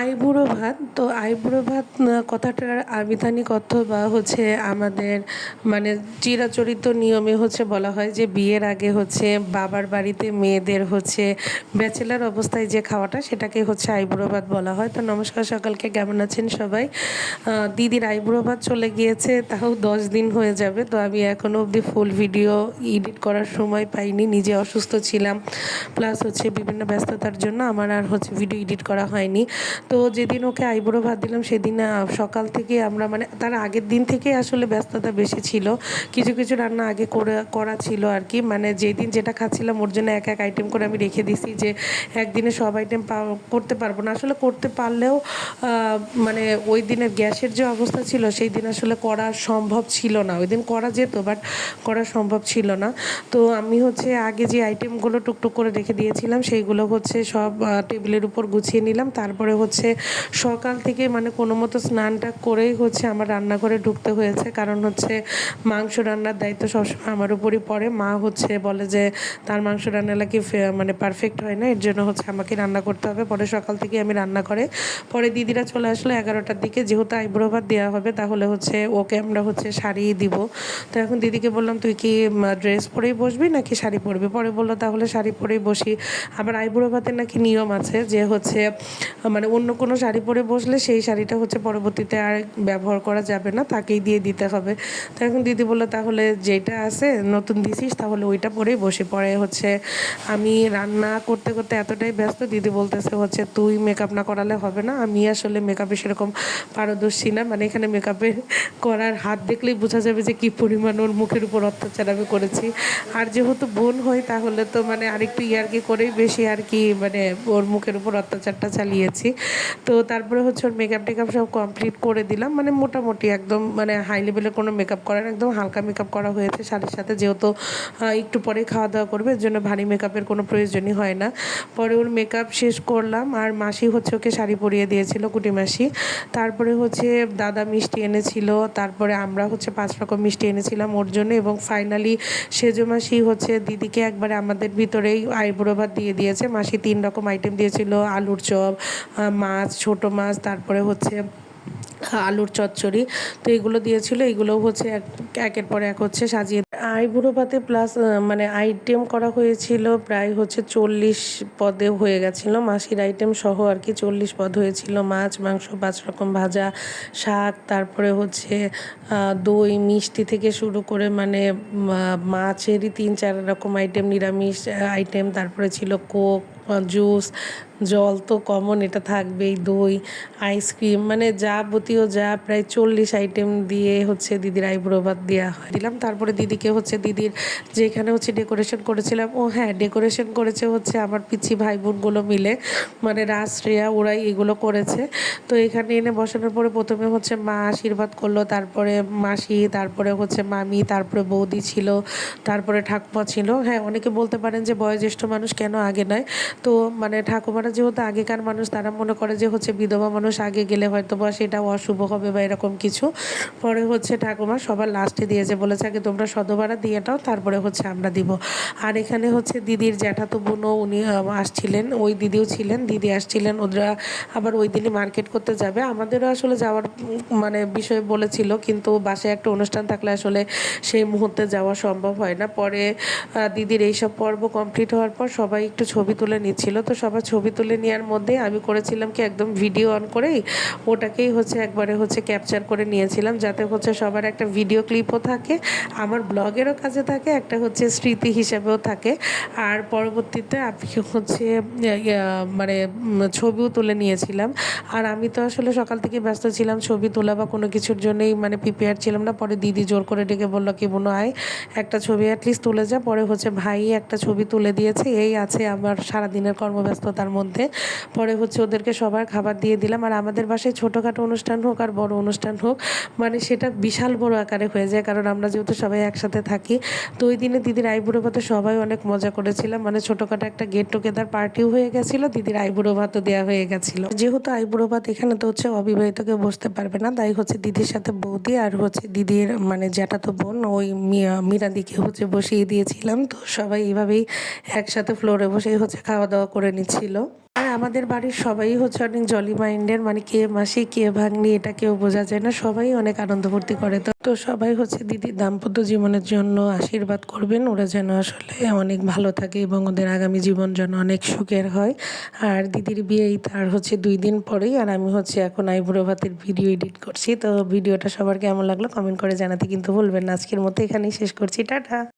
আইবুড়ো ভাত। তো আইবুড়ো ভাত কথাটার আবিধানিক অর্থ বা হচ্ছে আমাদের মানে চিরাচরিত নিয়মে হচ্ছে বলা হয় যে, বিয়ের আগে হচ্ছে বাবার বাড়িতে মেয়েদের হচ্ছে ব্যাচেলার অবস্থায় যে খাওয়াটা, সেটাকে হচ্ছে আইবুড়ো ভাত বলা হয়। তো নমস্কার সকালকে, কেমন আছেন সবাই? দিদির আইবুড়ো ভাত চলে গিয়েছে, তাও দশ দিন হয়ে যাবে। তো আমি এখনও অবধি ফুল ভিডিও এডিট করার সময় পাইনি, নিজে অসুস্থ ছিলাম। প্লাস হচ্ছে বিভিন্ন ব্যস্ততার জন্য আমার আর হচ্ছে ভিডিও এডিট করা হয়নি। তো যেদিন ওকে আইবুড়ো ভাত দিলাম, সেদিন সকাল থেকে আমরা মানে তার আগের দিন থেকে আসলে ব্যস্ততা বেশি ছিল। কিছু কিছু রান্না আগে করে, করা ছিল আর কি। মানে যেদিন যেটা খাচ্ছিলাম, ওর জন্য এক এক আইটেম করে আমি রেখে দিছি যে একদিনে সব আইটেম করতে পারব না। আসলে করতে পারলেও মানে ওই দিনের গ্যাসের যে অবস্থা ছিল, সেই দিন আসলে করা সম্ভব ছিল না। ওই দিন করা যেত বাট করা সম্ভব ছিল না। তো আমি হচ্ছে আগে যে আইটেমগুলো টুকটুক করে রেখে দিয়েছিলাম, সেইগুলো হচ্ছে সব টেবিলের উপর গুছিয়ে নিলাম। তারপরে হচ্ছে সকাল থেকে মানে কোনো মতো স্নানটা করেই হচ্ছে আমার রান্নাঘরে ঢুকতে হয়েছে। কারণ হচ্ছে মাংস রান্নার দায়িত্ব সবসময় আমার উপরই পড়ে। মা হচ্ছে বলে যে, তার মাংস রান্না নাকি মানে পারফেক্ট হয় না? এর জন্য হচ্ছে আমাকে রান্না করতে হবে। পরে সকাল থেকে আমি রান্না করে পরে দিদিরা চলে আসলো এগারোটার দিকে। যেহেতু আইব্রো ভাত দেওয়া হবে, তাহলে হচ্ছে ওকে আমরা হচ্ছে শাড়ি দিব। তো এখন দিদিকে বললাম, তুই কি ড্রেস পরেই বসবি নাকি শাড়ি পরবি? পরে বলল, তাহলে শাড়ি পরেই বসি। আবার আইব্রো ভাতের নাকি নিয়ম আছে যে হচ্ছে মানে অন্য কোনো শাড়ি পরে বসলে সেই শাড়িটা হচ্ছে পরবর্তীতে আর ব্যবহার করা যাবে না, তাকেই দিয়ে দিতে হবে। তো এখন দিদি বলল, তাহলে যেটা আছে নতুন দিছিস, তাহলে ওইটা পরেই বসে। পরে হচ্ছে আমি রান্না করতে করতে এতটাই ব্যস্ত, দিদি বলতেছে হচ্ছে, তুই মেকআপ না করালে হবে না। আমি আসলে মেকআপে সেরকম পারদর্শী না। মানে এখানে মেকআপের করার হাত দেখলেই বোঝা যাবে যে কী পরিমাণ ওর মুখের উপর অত্যাচার আমি করেছি। আর যেহেতু বোন হয়, তাহলে তো মানে আরেকটু ইয়ার্কি করেই বেশি আর কি মানে ওর মুখের উপর অত্যাচারটা চালিয়েছি। তো তারপরে হচ্ছে ওর মেকআপ টেকআপ সব কমপ্লিট করে দিলাম। মানে মোটামুটি একদম মানে হাই লেভেলের কোনো মেকআপ করার একদম হালকা মেকআপ করা হয়েছে। শাড়ির সাথে যেহেতু একটু পরে খাওয়া দাওয়া করবে, এর জন্য ভারী মেকআপের কোনো প্রয়োজনই হয় না। পরে ওর মেকআপ শেষ করলাম, আর মাসি হচ্ছে ওকে শাড়ি পরিয়ে দিয়েছিল, কুটি মাসি। তারপরে হচ্ছে দাদা মিষ্টি এনেছিল, তারপরে আমরা হচ্ছে পাঁচ রকম মিষ্টি এনেছিলাম ওর জন্য এবং ফাইনালি সেজো মাসি হচ্ছে দিদিকে একবারে আমাদের ভিতরেই আইবুড়ো ভাত দিয়ে দিয়েছে। মাসি তিন রকম আইটেম দিয়েছিল, আলুর চপ মাছ, ছোট মাছ, তারপরে হচ্ছে আলুর চচ্চড়ি। তো এগুলো দিয়েছিল, এগুলোও হচ্ছে এক, একের পর এক হচ্ছে সাজিয়ে আইবুড়ো ভাতে প্লাস মানে আইটেম করা হয়েছিল প্রায় হচ্ছে চল্লিশ পদে হয়ে গেছিল। মাসির আইটেম সহ আর কি চল্লিশ পদ হয়েছিল। মাছ, মাংস, পাঁচ রকম ভাজা, শাক, তারপরে হচ্ছে দই, মিষ্টি থেকে শুরু করে মানে মাছেরই তিন, চার রকম আইটেম নিরামিষ আইটেম তারপরে ছিল কোক জুস, জল তো কমন এটা থাকবেই, দই আইসক্রিম মানে যাবতীয় যা প্রায় চল্লিশ আইটেম দিয়ে হচ্ছে দিদির আইব্রো ভাত দেওয়া হয়। দিলাম, তারপরে দিদিকে হচ্ছে দিদির যেখানে হচ্ছে ডেকোরেশন করেছিলাম, ও হ্যাঁ ডেকোরেশন করেছে হচ্ছে আমার পিছি ভাই বোনগুলো মিলে মানে রাস শ্রেয়া, ওরাই এগুলো করেছে। তো এখানে এনে বসানোর পরে প্রথমে হচ্ছে মা আশীর্বাদ করল, তারপরে মাসি, তারপরে হচ্ছে মামি, তারপরে বৌদি ছিল, তারপরে ঠাকুমা ছিল। হ্যাঁ অনেকে বলতে পারেন যে বয়োজ্যেষ্ঠ মানুষ কেন আগে নয়? তো মানে ঠাকুমারা যেহেতু আগেকার মানুষ, তারা মনে করে যে হচ্ছে বিধবা মানুষ আগে গেলে হয়তো বা সেটা অশুভ হবে বা এরকম কিছু। পরে হচ্ছে ঠাকুমা সবার লাস্টে দিয়েছে, বলেছে আগে তোমরা সদভাড়া দিয়ে নাও, তারপরে হচ্ছে আমরা দিব। আর এখানে হচ্ছে দিদির জ্যাঠাতো বোনও উনি আসছিলেন, ওই দিদিও ছিলেন, দিদি আসছিলেন ওরা আবার ওই দিনই মার্কেট করতে যাবে। আমাদেরও আসলে যাওয়ার মানে বিষয়ে বলেছিল, কিন্তু বাসায় একটা অনুষ্ঠান থাকলে আসলে সেই মুহূর্তে যাওয়া সম্ভব হয় না। পরে দিদির এইসব পর্ব কমপ্লিট হওয়ার পর সবাই একটু ছবি তুলে নিচ্ছিল তো সবার ছবি তুলে নেওয়ার মধ্যে আমি করেছিলাম কি একদম ভিডিও অন করেই ওটাকেই হচ্ছে একবারে হচ্ছে ক্যাপচার করে নিয়েছিলাম, যাতে হচ্ছে সবার একটা ভিডিও ক্লিপও থাকে, আমার ব্লগেরও কাজে থাকে, একটা হচ্ছে স্মৃতি হিসাবেও থাকে। আর পরবর্তীতে আমি হচ্ছে মানে ছবিও তুলে নিয়েছিলাম। আর আমি তো আসলে সকাল থেকে ব্যস্ত ছিলাম, ছবি তোলা বা কোনো কিছুর জন্যই মানে প্রিপেয়ার ছিলাম না। পরে দিদি জোর করে ডেকে বলল, কি বোনো, আয়, একটা ছবি অ্যাটলিস্ট তুলে যা। পরে হচ্ছে ভাই একটা ছবি তুলে দিয়েছে, এই আছে আমার সারাদিনের কর্মব্যস্ততার মধ্যে। পরে হচ্ছে ওদেরকে সবার খাবার দিয়ে দিলাম। আর আমাদের বাসায় ছোটোখাটো অনুষ্ঠান হোক আর বড় অনুষ্ঠান হোক মানে সেটা বিশাল বড় আকারে হয়ে যায়। কারণ আমরা যেহেতু সবাই একসাথে থাকি, তো ওই দিনে দিদির আইবুড়ো ভাতে সবাই অনেক মজা করেছিলাম। মানে ছোটোখাটো একটা গেট টুগেদার পার্টিও হয়ে গেছিল, দিদির আইবুড়ো ভাতও দেওয়া হয়ে গেছিল। যেহেতু আইবুড়ো ভাত এখানে তো হচ্ছে অবিবাহিত কেউ বসতে পারবে না, তাই হচ্ছে দিদির সাথে বৌদি আর হচ্ছে দিদির মানে জ্যাঠাতো বোন, ওই মিরাদিকে হচ্ছে বসিয়ে দিয়েছিলাম। তো সবাই এইভাবেই একসাথে ফ্লোরে বসেই হচ্ছে খাওয়া দাওয়া করে নিচ্ছিল আর আমাদের বাড়ির সবাই হচ্ছে অনেক জলি মাইন্ডের মানে কে মাসি, কে ভাগ্নি, এটা কেউ বোঝা যায় না। সবাই অনেক আনন্দ ফুর্তি করে। তো তো সবাই হচ্ছে দিদির দাম্পত্য জীবনের জন্য আশীর্বাদ করবেন। ওরা যেন আসলে অনেক ভালো থাকে এবং ওদের আগামী জীবন যেন অনেক সুখের হয়। আর দিদির বিয়েই তার হচ্ছে দুই দিন পরেই, আর আমি হচ্ছে এখন আইবুড়ো ভাতের ভিডিও এডিট করছি। তো, ভিডিওটা সবার কেমন লাগল কমেন্ট করে জানাতে কিন্তু ভুলবেন না। আজকের মতো এখানেই শেষ করছি। টাটা!